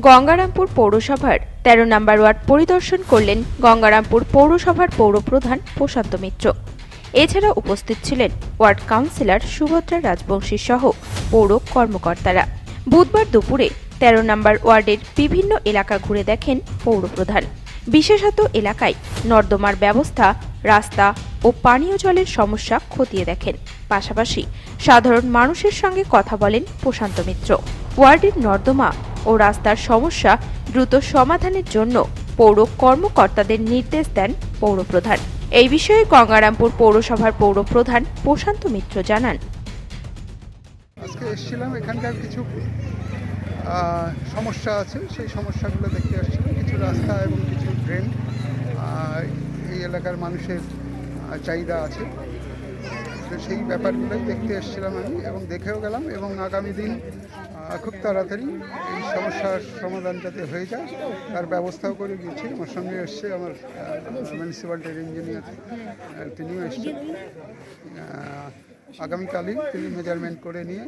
গঙ্গারামপুর পৌরসভার তেরো নম্বর ওয়ার্ড পরিদর্শন করলেন গঙ্গারামপুর পৌরসভার পৌরপ্রধান প্রশান্ত মিত্র। এছাড়া উপস্থিত ছিলেন ওয়ার্ড কাউন্সিলর সুভদ্রা রাজবংশী সহ পৌর কর্মকর্তারা। বুধবার দুপুরে তেরো নম্বর ওয়ার্ডের বিভিন্ন এলাকা ঘুরে দেখেন পৌরপ্রধান। বিশেষত এলাকায় নর্দমার ব্যবস্থা, রাস্তা ও পানীয় জলের সমস্যা খতিয়ে দেখেন। পাশাপাশি সাধারণ মানুষের সঙ্গে কথা বলেন প্রশান্ত মিত্র। ওয়ার্ডের নর্দমা ও রাস্তার সমস্যা দ্রুত সমাধানের জন্য পৌর কর্মকর্তাদের নির্দেশ দেন পৌরপ্রধান। এই বিষয়ে গঙ্গারামপুর পৌরসভার পৌরপ্রধান প্রশান্ত মিত্র জানান। আজকে এসেছিলাম, এখানকার কিছু সমস্যা আছে, সেই সমস্যাগুলো দেখতে আসছিলাম। কিছু রাস্তা এবং কিছু ড্রেন এই এলাকার মানুষের চাহিদা আছে। তো সেই ব্যাপারগুলোই দেখতে এসেছিলাম আমি এবং দেখেও গেলাম এবং আগামী দিন খুব তাড়াতাড়ি এই সমস্যার সমাধান যাতে হয়ে যায়, তার ব্যবস্থাও করে গিয়েছি। আমার সঙ্গে এসছে আমার মিউনিসিপ্যালিটির ইঞ্জিনিয়ার তিনিও এসছেন। আগামীকালই তিনি মেজারমেন্ট করে নিয়ে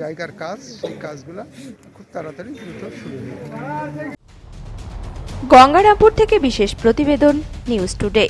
জায়গার কাজ, সেই কাজগুলো খুব তাড়াতাড়ি দ্রুত শুরু গঙ্গারামপুর থেকে বিশেষ প্রতিবেদন, নিউজ টুডে।